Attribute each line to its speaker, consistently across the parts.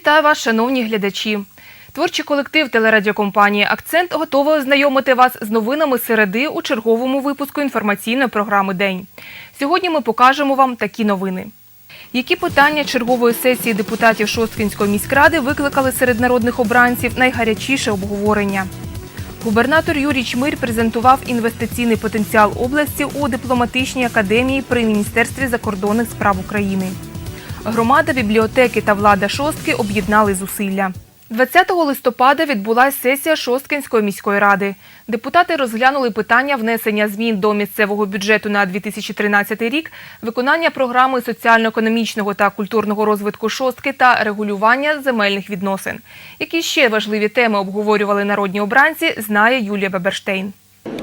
Speaker 1: Вітаю вас, шановні глядачі. Творчий колектив телерадіокомпанії Акцент готовий ознайомити вас з новинами середи у черговому випуску інформаційної програми День. Сьогодні ми покажемо вам такі новини. Які питання чергової сесії депутатів Шосткінської міськради викликали серед народних обранців найгарячіше обговорення? Губернатор Юрій Чмир презентував інвестиційний потенціал області у дипломатичній академії при Міністерстві закордонних справ України. Громада, бібліотеки та влада Шостки об'єднали зусилля. 20 листопада відбулася сесія Шосткинської міської ради. Депутати розглянули питання внесення змін до місцевого бюджету на 2013 рік, виконання програми соціально-економічного та культурного розвитку шостки та регулювання земельних відносин. Які ще важливі теми обговорювали народні обранці, знає Юлія Беберштейн.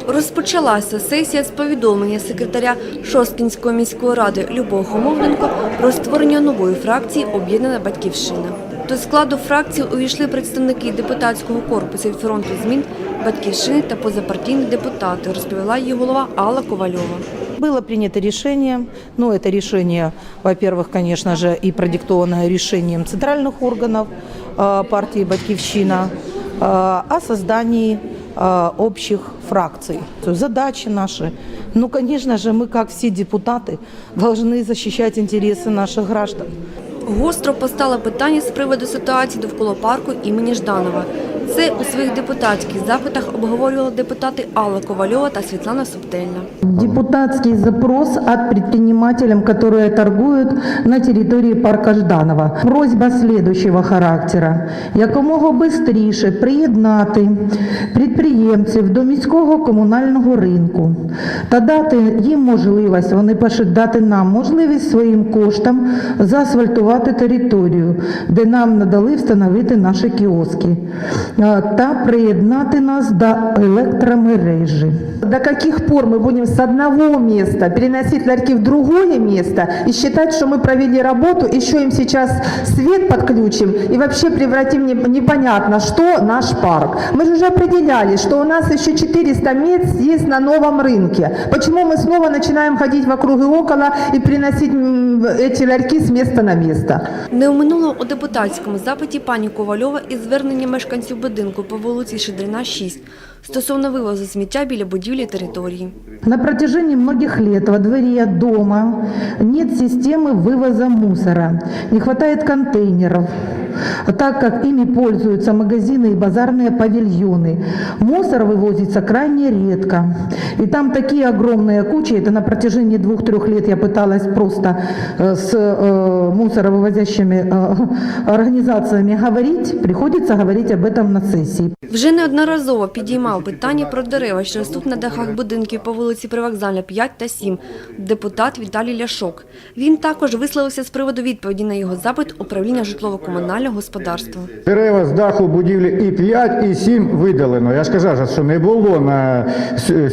Speaker 2: Розпочалася сесія з повідомлення секретаря Шосткінської міської ради Любов Хомовленко про створення нової фракції «Об'єднана Батьківщина». До складу фракції увійшли представники депутатського корпусу від фронту змін Батьківщини та позапартійні депутати, розповіла її голова Алла Ковальова.
Speaker 3: Было принято решение, ну это решение, во-первых, конечно же, и продиктованное решением центральных органов э, партии «Батькивщина» э, о создании э, общих фракций. То есть Задачи наши, ну, конечно же, мы, как все депутаты, должны защищать интересы наших граждан.
Speaker 2: Гостро постало питання з приводу ситуації довкола парку імені Жданова. Це у своїх депутатських запитах обговорювали депутати Алла Ковальова та Світлана Субтельна.
Speaker 4: Депутатский запрос от предпринимателям, которые торгуют на территории парка Жданова. Просьба следующего характера. Якомога бистріше приєднати підприємців до міського комунального ринку та дати їм можливість, вони дати нам можливість своїм коштам заасфальтувати територію, де нам надали встановити наші кіоски е, та приєднати нас до електромережі.
Speaker 5: До каких пор мы будем с одного места переносить ларьки в другое место и считать, что мы провели работу, еще им сейчас свет подключим и вообще превратим не- непонятно, что наш парк. Мы же уже определяли, что у нас еще 400 мест есть на новом рынке. Почему мы снова начинаем ходить вокруг и около и переносить м, эти ларьки с места на Место?
Speaker 2: Не оминуло у депутатському запиті пані Ковальова із звернення мешканців будинку по вулиці Шедрина, 6 стосовно вивозу сміття біля будівлі території.
Speaker 4: На протяжении многих лет во дворе дома нет системы вывоза мусора, не хватает контейнеров, так как ими пользуются магазины и базарные павильоны. Мусор вывозится крайне редко. И там такие огромные кучи, это на протяжении двух-трех лет я пыталась просто э, с э, мусоровывозящими э, организациями говорить, приходится говорить об этом на сессии.
Speaker 2: Вже неодноразово підіймав питання про дерева, що ростуть на дахах будинків по вулиці Привокзальна 5 та 7, депутат Віталій Ляшок. Він також висловився з приводу відповіді на його запит управління житлово-комунального господарства.
Speaker 6: Дерева з даху будівлі і 5, і 7 видалено. Я ж кажу, що не було на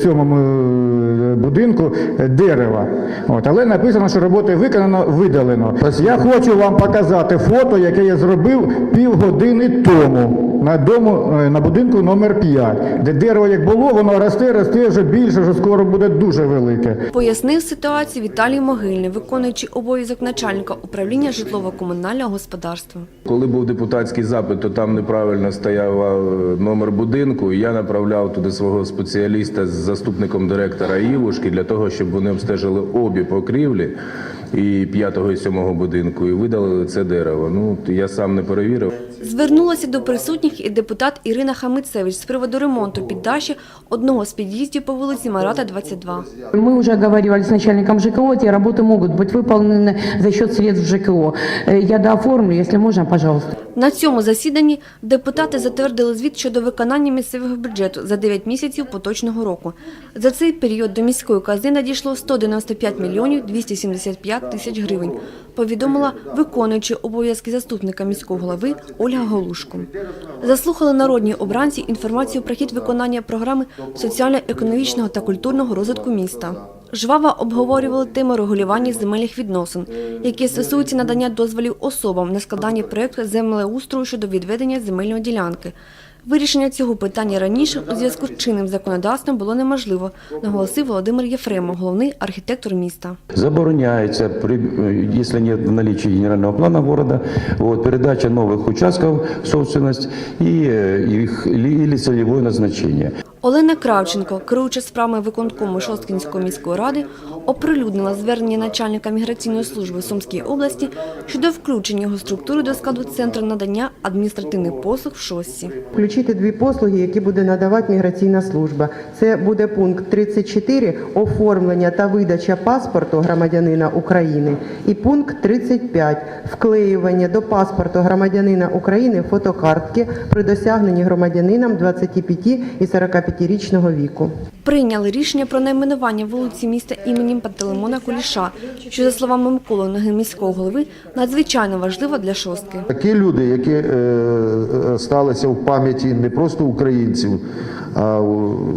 Speaker 6: сьомому е, будинку дерева. От, але написано, що роботи виконано, видалено. Я хочу вам показати фото, яке я зробив півгодини тому на дому е, на будинку номер 5, де дерево як було, воно росте, росте вже більше, вже скоро буде дуже велике.
Speaker 2: Пояснив ситуацію Віталій Могильний, виконуючий обов'язок начальника управління житлово-комунального господарства.
Speaker 7: Коли був депутатський запит, то там неправильно стояв е, номер будинку. і Я направляв туди свого спеціаліста з заступником директора Івушки для того, щоб вони обстежили обі покрівлі і п'ятого і сьомого будинку і видалили це дерево. Ну я сам не перевірив.
Speaker 2: Звернулася до присутніх і депутат Ірина Хамицевич з приводу ремонту піддаші одного з під'їздів по вулиці Марата, 22.
Speaker 8: Мы уже говорили с начальником ЖКО, эти работы могут быть выполнены за счет средств ЖКО. Э, Я дооформлю, если можно, пожалуйста.
Speaker 2: На цьому засіданні депутати затвердили звіт щодо виконання місцевого бюджету за 9 місяців поточного року. За цей період до міської казни надійшло 195 мільйонів 275 тисяч гривень, повідомила виконуючи обов'язки заступника міського голови Ольга Голушко. Заслухали народні обранці інформацію про хід виконання програми соціально-економічного та культурного розвитку міста Жваво обговорювали тему регулювання земельних відносин, які стосуються надання дозволів особам на складання проєкту землеустрою щодо відведення земельної ділянки. Вирішення цього питання раніше у зв'язку з чинним законодавством було неможливо, наголосив Володимир Єфремов, головний архітектор міста.
Speaker 9: Забороняется, при, э, если нет в наличии генерального плана города, вот, передача новых участков в собственность и э, их или, или целевое назначение.
Speaker 2: Олена Кравченко, керуюча справами виконкому Шосткінської міської ради, оприлюднила звернення начальника міграційної служби Сумської області щодо включення його структури до складу центру надання адміністративних послуг в Шостці.
Speaker 10: Включити дві послуги, які буде надавати міграційна служба. Це буде пункт 34 – оформлення та видача паспорту громадянина України. І пункт 35 – вклеювання до паспорту громадянина України фотокартки при досягненні громадянином 25 і 45-річного віку.
Speaker 2: Прийняли рішення про найменування вулиці міста імені Пантелеймона Куліша, що, за словами Миколи Ноги міського голови, надзвичайно важливо для Шостки.
Speaker 11: Такі люди, які е, е, сталися в пам'яті не просто українців, а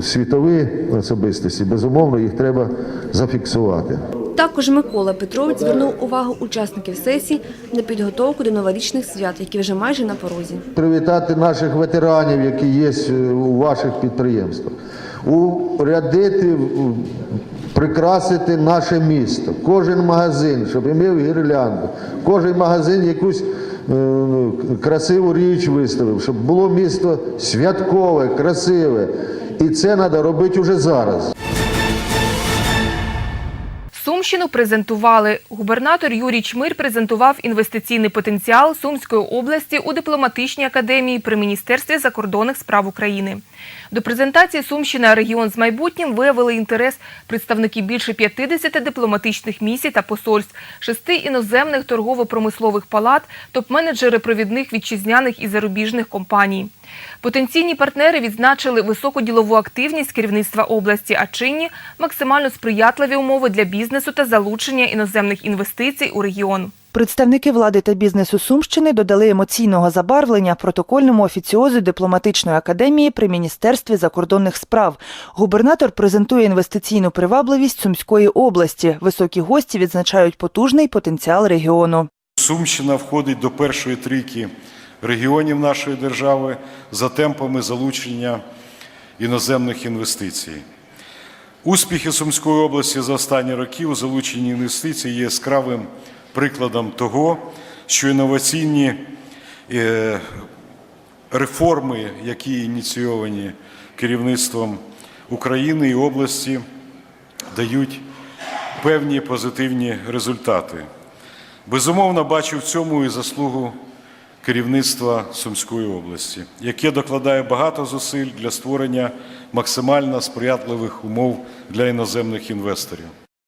Speaker 11: світові особистості, безумовно, їх треба зафіксувати.
Speaker 2: Також Микола Петрович звернув увагу учасників сесії на підготовку до новорічних свят, які вже майже на порозі.
Speaker 11: Привітати наших ветеранів, які є е, у ваших підприємствах, урядити, прикрасити наше місто, кожен магазин, щоб імів гірлянду, кожен магазин якусь е, ну, красиву річ виставив, щоб було місто святкове, красиве. І це треба робити вже зараз.
Speaker 1: Сумщину презентували. Губернатор Юрій Чмир презентував інвестиційний потенціал Сумської області у дипломатичній академії при Міністерстві закордонних справ України. До презентації Сумщина регіон з майбутнім виявили інтерес представники більше 50 дипломатичних місій та посольств, шести іноземних торгово-промислових палат, топ-менеджери провідних вітчизняних і зарубіжних компаній. Потенційні партнери відзначили високу ділову активність керівництва області, а чинні максимально сприятливі умови для бізнесу та залучення іноземних інвестицій у регіон.
Speaker 12: Представники влади та бізнесу Сумщини додали емоційного забарвлення протокольному офіціозу дипломатичної академії при міністерстві закордонних справ. Губернатор презентує інвестиційну привабливість Сумської області. Високі гості відзначають потужний потенціал регіону.
Speaker 13: Сумщина входить до першої трійки регіонів нашої держави за темпами залучення іноземних інвестицій. Успіхи Сумської області за останні роки у залученні інвестицій є яскравим прикладом того, що інноваційні е, реформи, які ініційовані керівництвом України і області, дають певні позитивні результати. Безумовно, бачу в цьому і заслугу керівництва Сумської області, яке докладає багато зусиль для створення максимально сприятливих умов для іноземних інвесторів.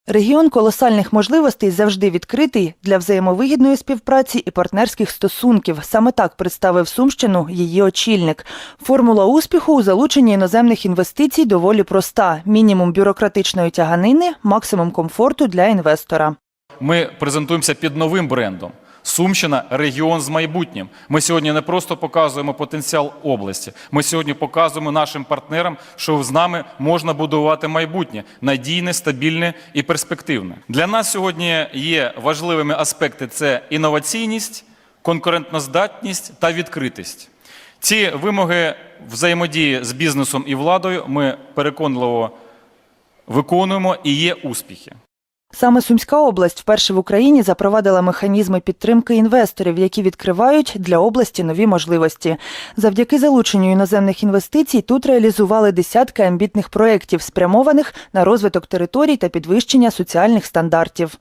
Speaker 12: Регіон колосальних можливостей завжди відкритий для взаємовигідної співпраці і партнерських стосунків. Саме так представив Сумщину її очільник. Формула успіху у залученні іноземних інвестицій доволі проста: мінімум бюрократичної тяганини, максимум комфорту для інвестора.
Speaker 14: Ми презентуємося під новим брендом. Сумщина регіон з майбутнім. Ми сьогодні не просто показуємо потенціал області. Ми сьогодні показуємо нашим партнерам, що з нами можна будувати майбутнє надійне, стабільне і перспективне. Для нас сьогодні є важливими аспекти: це інноваційність, конкурентноздатність та відкритість. Ці вимоги взаємодії з бізнесом і владою ми переконливо виконуємо і є успіхи.
Speaker 12: Саме Сумська область вперше в Україні запровадила механізми підтримки інвесторів, які відкривають для області нові можливості. Завдяки залученню іноземних інвестицій тут реалізували десятки амбітних проєктів, спрямованих на розвиток територій та підвищення соціальних стандартів.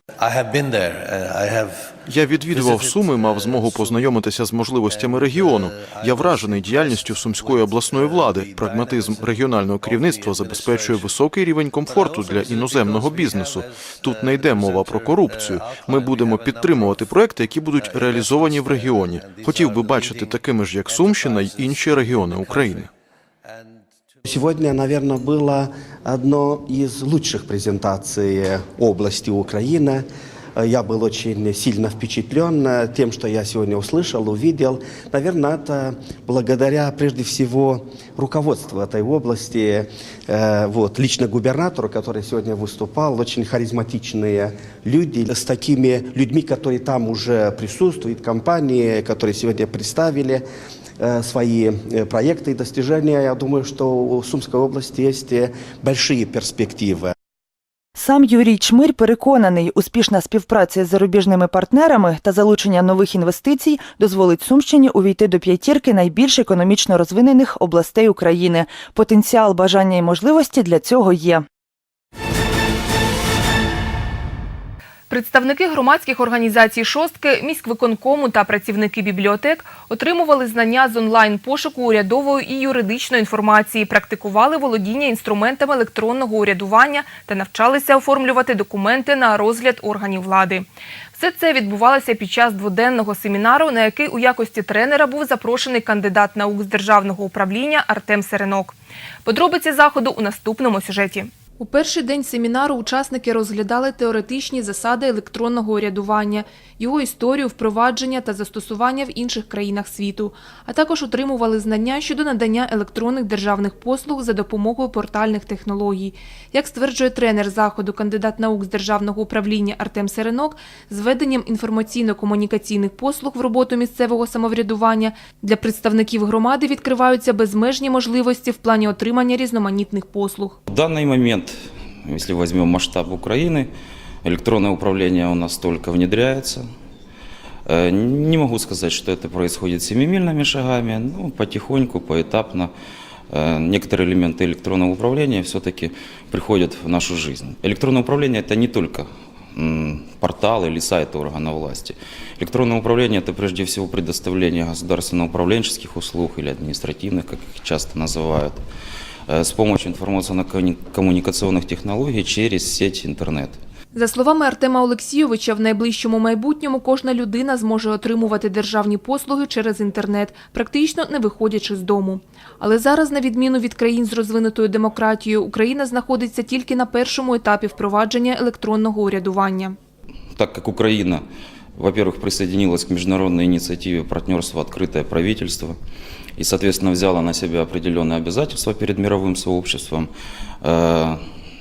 Speaker 15: Я відвідував Суми, мав змогу познайомитися з можливостями регіону. Я вражений діяльністю сумської обласної влади. Прагматизм регіонального керівництва забезпечує високий рівень комфорту для іноземного бізнесу. Тут не йде мова про корупцію. Ми будемо підтримувати проекти, які будуть реалізовані в регіоні. Хотів би бачити такими ж, як Сумщина й інші регіони України.
Speaker 16: Сегодня, наверное, было одно из лучших презентаций области Украины. Я был очень сильно впечатлен тем, что я сегодня услышал, увидел. Наверное, это благодаря прежде всего руководству этой области, э, вот, лично губернатору, который сегодня выступал, очень харизматичные люди с такими людьми, которые там уже присутствуют, компании, которые сегодня представили. э, свои э, проекты и достижения. Я думаю, что у Сумской области есть э, большие перспективы.
Speaker 12: Сам Юрій Чмир переконаний, успішна співпраця з зарубіжними партнерами та залучення нових інвестицій дозволить Сумщині увійти до п'ятірки найбільш економічно розвинених областей України. Потенціал, бажання і можливості для цього є.
Speaker 1: Представники громадських організацій шостки, міськвиконкому та працівники бібліотек отримували знання з онлайн-пошуку урядової і юридичної інформації, практикували володіння інструментами електронного урядування та навчалися оформлювати документи на розгляд органів влади. Все це відбувалося під час дводенного семінару, на який у якості тренера був запрошений кандидат наук з державного управління Артем Серенок. Подробиці заходу у наступному сюжеті. У перший день семінару учасники розглядали теоретичні засади електронного урядування, його історію, впровадження та застосування в інших країнах світу, а також отримували знання щодо надання електронних державних послуг за допомогою портальних технологій. Як стверджує тренер заходу, кандидат наук з державного управління Артем Серенок, з введенням інформаційно-комунікаційних послуг в роботу місцевого самоврядування для представників громади відкриваються безмежні можливості в плані отримання різноманітних послуг.
Speaker 17: В данный момент, если возьмем масштаб Украины, электронное управление у нас только внедряется. Э, Не могу сказать, что это происходит семимильными шагами, но потихоньку, поэтапно э, некоторые элементы электронного управления все-таки приходят в нашу жизнь. Электронное управление – это не только м, портал или сайт органа власти. Электронное управление – это прежде всего предоставление государственно-управленческих услуг или административных, как их часто называют, э, с помощью информационно-коммуникационных технологий через сеть интернет.
Speaker 1: За словами Артема Олексійовича, в найближчому майбутньому кожна людина зможе отримувати державні послуги через інтернет, практично не виходячи з дому. Але зараз, на відміну від країн з розвинутою демократією, Україна знаходиться тільки на першому етапі впровадження електронного урядування.
Speaker 17: Так как Украина, во-первых, присоединилась к международной инициативе партнерства «Открытое правительство» и, соответственно, взяла на себя определенные обязательства перед мировым сообществом, э,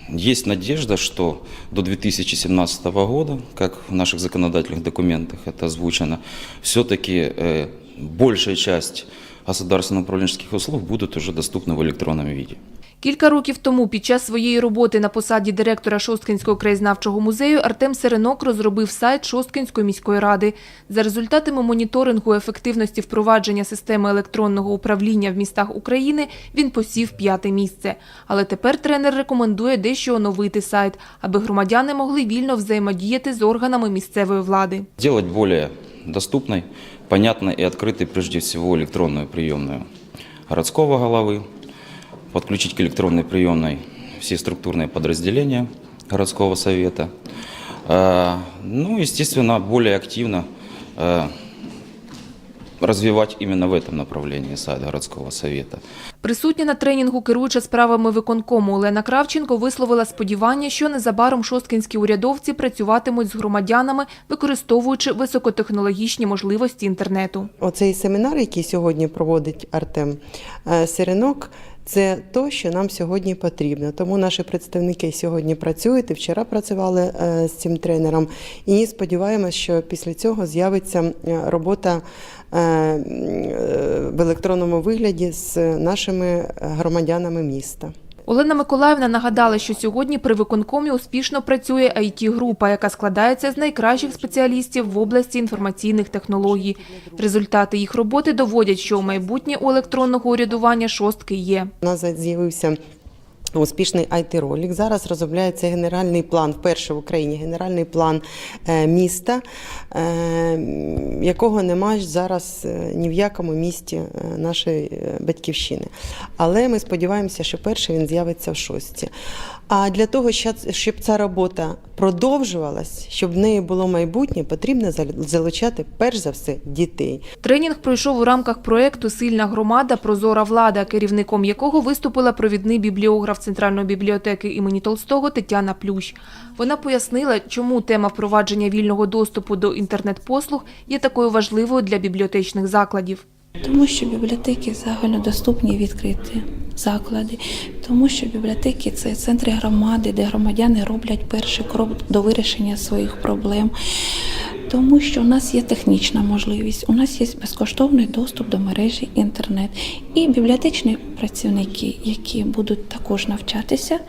Speaker 17: есть надежда, что до 2017 года, как в наших законодательных документах это озвучено, все-таки э, большая часть государственно-управленческих услуг будут уже доступны в электронном виде.
Speaker 1: Кілька років тому під час своєї роботи на посаді директора Шосткинського краєзнавчого музею Артем Серенок розробив сайт Шосткинської міської ради. За результатами моніторингу ефективності впровадження системи електронного управління в містах України він посів п'яте місце. Але тепер тренер рекомендує дещо оновити сайт, аби громадяни могли вільно взаємодіяти з органами місцевої влади.
Speaker 17: Сделать более доступной, понятной и открытой прежде всего электронную приемную городского головы, подключить к электронной приемной все структурные подразделения городского совета. Э, Ну, естественно, более активно э, развивать именно в этом направлении сайт городского совета.
Speaker 1: Присутня на тренінгу керуюча справами виконкому Олена Кравченко висловила сподівання, що незабаром шосткинські урядовці працюватимуть з громадянами, використовуючи високотехнологічні можливості інтернету.
Speaker 10: Оцей семінар, який сьогодні проводить Артем е, Сиренок, це то, що нам сьогодні потрібно. Тому наші представники сьогодні працюють і вчора працювали е, з цим тренером. І сподіваємося, що після цього з'явиться е, робота в електронному вигляді з нашими громадянами міста.
Speaker 1: Олена Миколаївна нагадала, що сьогодні при виконкомі успішно працює IT-група, яка складається з найкращих спеціалістів в області інформаційних технологій. Результати їх роботи доводять, що у майбутнє у електронного урядування шостки є.
Speaker 10: У нас з'явився успішний it ролік Зараз розробляється генеральний план, вперше в Україні генеральний план е, міста, е, якого немає зараз е, ні в якому місті нашої батьківщини. Але ми сподіваємося, що перший він з'явиться в шості. А для того, щоб ця робота продовжувалась, щоб в неї було майбутнє, потрібно залучати перш за все дітей.
Speaker 1: Тренінг пройшов у рамках проєкту Сильна громада, прозора влада, керівником якого виступила провідний бібліограф Центральної бібліотеки імені Толстого Тетяна Плющ. Вона пояснила, чому тема впровадження вільного доступу до інтернет-послуг є такою важливою для бібліотечних закладів.
Speaker 18: Тому що бібліотеки загальнодоступні відкриті заклади, тому що бібліотеки це центри громади, де громадяни роблять перший крок до вирішення своїх проблем. Тому що у нас є технічна можливість, у нас є безкоштовний доступ до мережі інтернет і бібліотечні працівники, які будуть також навчатися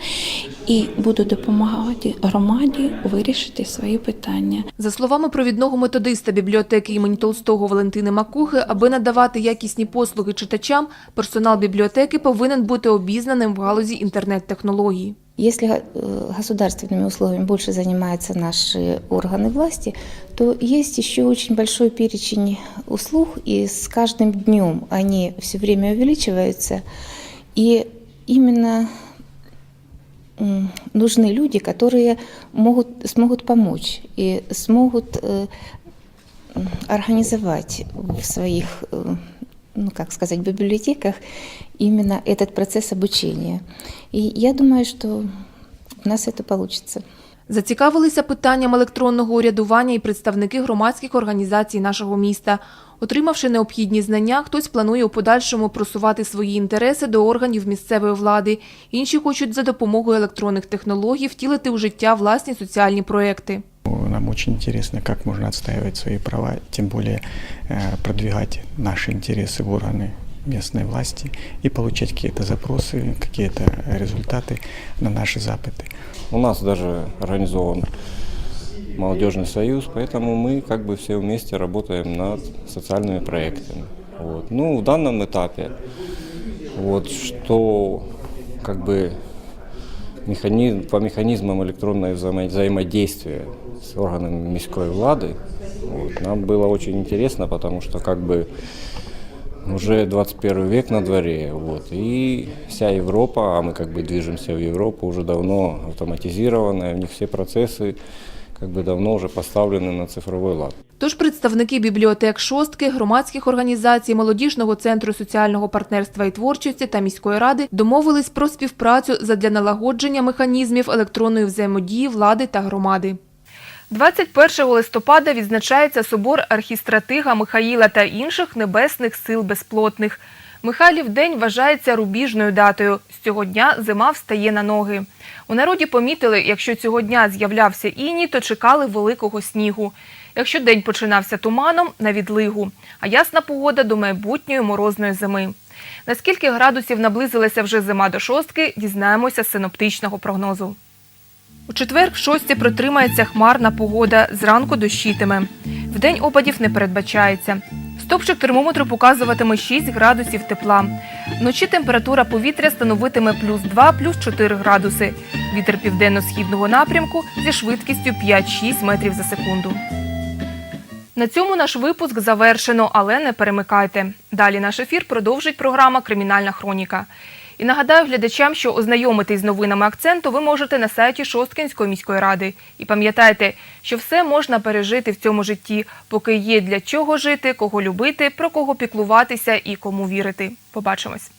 Speaker 18: і будуть допомагати громаді вирішити свої питання.
Speaker 1: За словами провідного методиста бібліотеки імені Толстого Валентини Макухи, аби надавати якісні послуги читачам, персонал бібліотеки повинен бути обізнаним в галузі інтернет-технологій.
Speaker 19: Если э, государственными услугами больше занимаются наши органы власти, то есть еще очень большой перечень услуг, и с каждым днем они все время увеличиваются. И именно м, нужны люди, которые могут, смогут помочь и смогут э, м, организовать в своих, э, ну как сказать, библиотеках именно этот процесс обучения. И я думаю, что у нас это получится.
Speaker 1: Зацікавилися питанням електронного урядування і представники громадських організацій нашого міста. Отримавши необхідні знання, хтось планує у подальшому просувати свої інтереси до органів місцевої влади, інші хочуть за допомогою електронних технологій втілити у життя власні соціальні проекти.
Speaker 20: Нам очень интересно, как можно отстаивать свои права, тем более э, продвигать наши интересы в органы местной власти и получать какие-то запросы, какие-то результаты на наши запыты.
Speaker 21: У нас даже организован Молодежный союз, поэтому мы как бы все вместе работаем над социальными проектами. Вот. Ну, в данном этапе, вот, что как бы механизм, по механизмам электронного взаимо- взаимодействия с органами міської влады, вот, нам было очень интересно, потому что как бы уже 21 век на дворе, вот, и вся Европа, а мы как бы движемся в Европу, уже давно автоматизированная, у них все процессы как бы давно уже поставлены на цифровой лад.
Speaker 1: Тож представники бібліотек шостки, громадських організацій, молодіжного центру соціального партнерства і творчості та міської ради домовились про співпрацю задля налагодження механізмів електронної взаємодії влади та громади. 21 листопада відзначається собор архістратига Михаїла та інших небесних сил безплотних. Михайлів день вважається рубіжною датою. З цього дня зима встає на ноги. У народі помітили, якщо цього дня з'являвся іній, то чекали великого снігу. Якщо день починався туманом на відлигу, а ясна погода до майбутньої морозної зими. Наскільки градусів наблизилася вже зима до шостки, дізнаємося з синоптичного прогнозу. У четвер в шості протримається хмарна погода, зранку дощитиме. Вдень опадів не передбачається. Стопчик термометру показуватиме 6 градусів тепла. Вночі температура повітря становитиме плюс 2, плюс 4 градуси. Вітер південно-східного напрямку зі швидкістю 5-6 метрів за секунду. На цьому наш випуск завершено, але не перемикайте. Далі наш ефір продовжить програма Кримінальна хроніка. І нагадаю глядачам, що ознайомитись з новинами акценту ви можете на сайті Шосткинської міської ради. І пам'ятайте, що все можна пережити в цьому житті, поки є для чого жити, кого любити, про кого піклуватися і кому вірити. Побачимось.